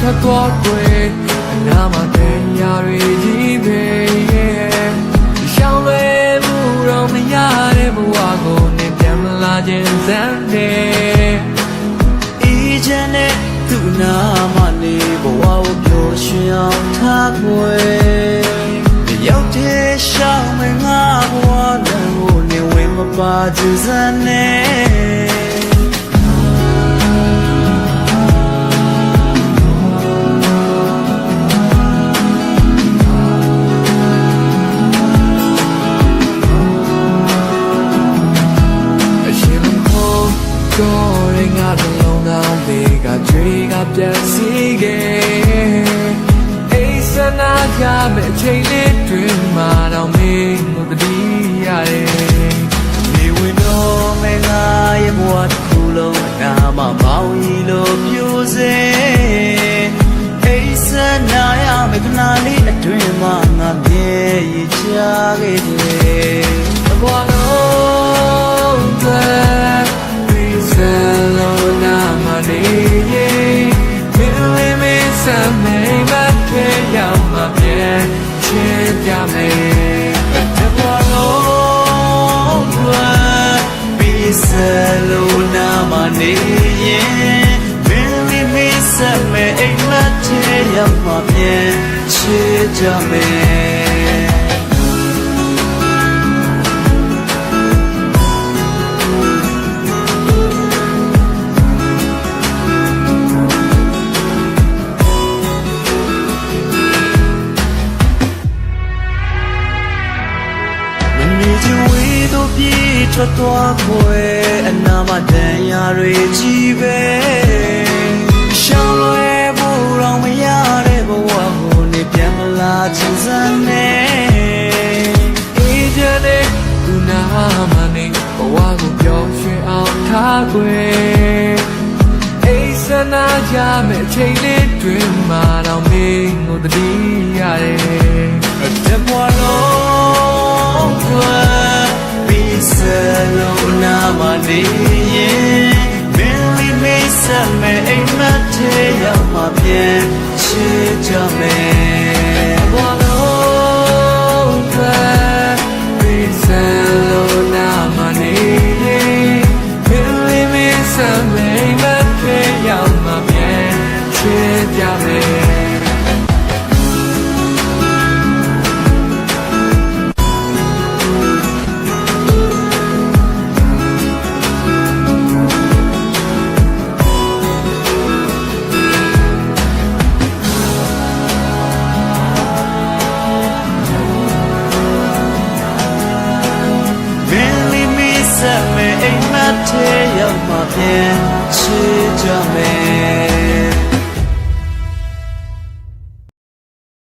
ထွက်သွားကွယ်အနာမှာတရားတွေကြီးပဲရှောင်းလဲမှုတော့မရတဲ့ဘဝကိုနေပြန်မလာခြင်းစမ်းနေအေးချမ်းတဲ့သူနာမနေဘဝကိုပျော်ရွှင်အောင်ထားခွေရောက်တဲ့ရှောင်းမငါဘဝလမ်းကိုနေဝင်မပါကြစမ်းနဲ့အ ပြန်စီခဲ့အိစနာကြမဲ့အချိန်လေးတွင်မှတော့မင်းကိုတတိရတယ်နေဝင်တော့မငါရဲ့ဘဝတစ်ခုလုံးအနာမမောင်းရီလိုပြိုစေအိစနာရမကနာလေးအတွင်မှာငါမြဲရချခဲ့တယ်ဘဝ ပြန်ချစ်ကြမယ်တဘလုံးထွက်ပြီးစလုံးနာမနေရင်မင်းလေးမင်းဆက်မဲ့အိမ်မက်ထဲရောက်မှပြန်ချစ်ကြမယ် င်ဝေးတို့ပြေးထွက်သွားခွဲအနာမတန်ရာတွေကြီးပဲရှောင်းလွယ်ဖို့တော့မရတဲ့ဘဝကိုနေပြန်မလာချင်စမ်းနဲ့အေးချမ်းတဲ့သူနာမနေဘဝကိုပျော်ရွှင်အောင်ထားခွေအိစနာကြမဲ့အချိန်လေးတွင်မှတော့မင်းကိုတတိရတယ် နာမနေရင်မင်းလေးမေးစမဲ့အိမ်မက်ထဲရောက်မှပြန်ချစ်ကြမယ်ဘဝလုံးသက်ပြီးစလုံးနာမနေရင်မင်းလေးမင်းစမိတ်မထဲရောက်မှပြန်ချစ်ကြမယ် စမဲ့အိမ်မက်ထဲ